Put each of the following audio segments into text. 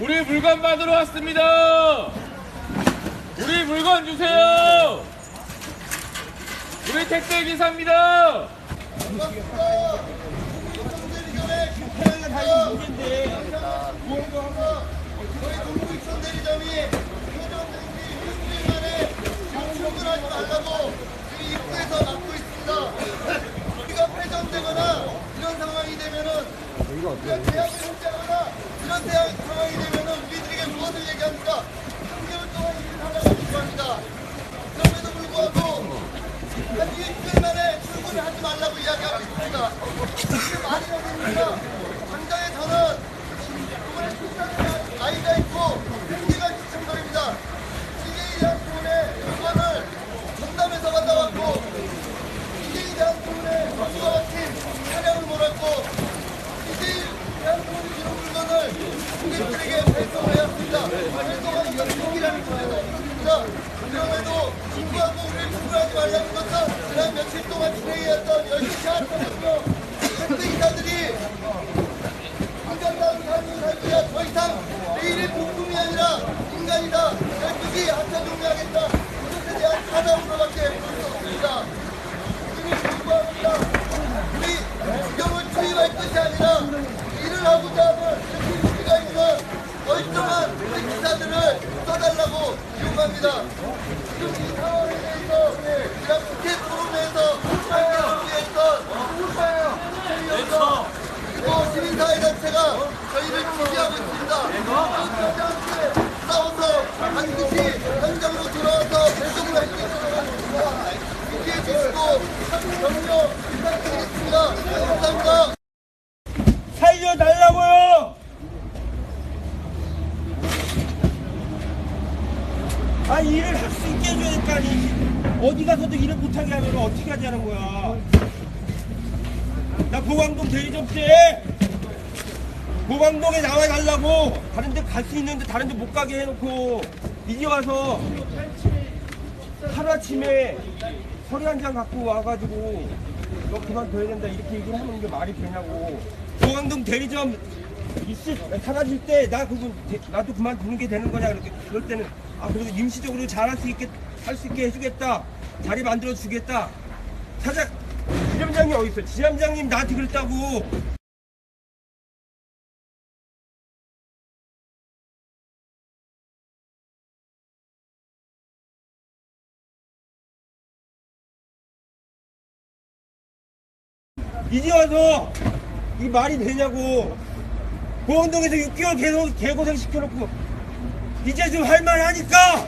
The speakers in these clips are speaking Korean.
우리 물건 받으러 왔습니다. 우리 물건 주세요. 우리 택배 기사입니다. 동부 우리가 대학을 해체하거나 이런 대학 상황이 되면은 우리들에게 무엇을 얘기합니까? 3개월 동안 일을 하라고 요구합니다. 그럼에도 불구하고 한 일주일 만에 출근을 하지 말라고 이야기하고 있습니다. 이게 말이 안 됩니다. 당장에 저는 이번에 출산한 아이가 있고 생기가 시청거립니다. CJ에 대한 부분에 물건을 전담해서 갔다 왔고 CJ에 대한 부분에 박수가 막힌 차량을 몰았고 CJ에 대한 부분에 이런 물건을 고객들에게 배송을 해야 합니다. 이건 용이라는 문제가 있습니다. 그럼에도 친구하고 우리를 출근하지 말라는 것은 지난 며칠 동안 진행해왔던 열심히 하였거든요. 택배기사들이 인간다운 삶을 살기 위해 더 이상 내일의 복음이 아니라 인간이다. 한자 종료하겠다. 이것에 대한 사과으로밖에 볼수 없습니다. 요구합니다. 지금 이 상황에 대해서 우리가 국회 발표를 위했던 그리고 시민사회단체가 저희를 지지하고 있습니다. 싸워서 반드시 현장으로 돌아와서 배송을 할수 있도록 하겠습니다. 지지해 주시고 격려 부탁드리겠습니다. 감사합니다. 살려달라고요! 아, 일을 할 수 있게 해줘야 될거 아니. 어디 가서도 일을 못하게 하면 어떻게 하자는 거야. 나 보광동 대리점 때 보광동에 나와 달라고 다른 데 갈 수 있는데 다른 데 못 가게 해놓고 이제 와서 하루아침에 서류 한 장 갖고 와가지고 너 그만둬야 된다 이렇게 얘기를 하는 게 말이 되냐고 보광동 대리점 있을 사라질 때 나 그거 대- 나도 그만두는 게 되는 거냐 그렇게 그럴 때는 아 그래도 임시적으로 잘할 수 있게 할 수 있게 해주겠다. 자리 만들어 주겠다. 사장 지점장이 어디 있어? 지점장님 나한테 그랬다고. 이제 와서 이 말이 되냐고. 보원동에서 6개월 계속 개고생 시켜놓고 이제 좀 할만하니까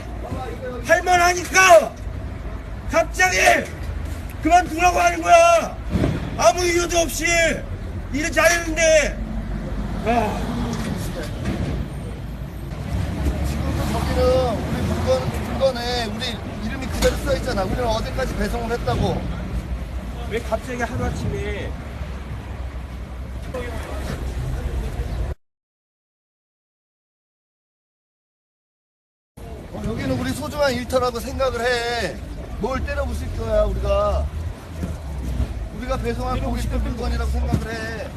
할만하니까 갑자기 그만두라고 하는 거야 아무 이유도 없이 일을 잘했는데 아, 지금도 저기는 우리 물건, 물건에 우리 이름이 그대로 써 있잖아. 우리는 어디까지 배송을 했다고. 왜 갑자기 하루아침에 어, 여기는 우리 소중한 일터라고 생각을 해. 뭘 때려 부실 거야, 우리가. 우리가 배송한 고깃집 물건이라고 생각을 해.